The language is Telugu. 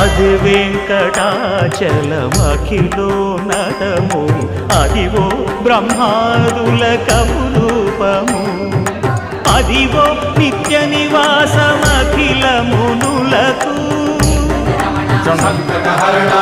అది వెంకటాచలమఖిలో నటము. అదివో బ్రహ్మాదుల కపురూపము అదివో నిత్య నివాసమఖిల మునులకు సంకటహరణ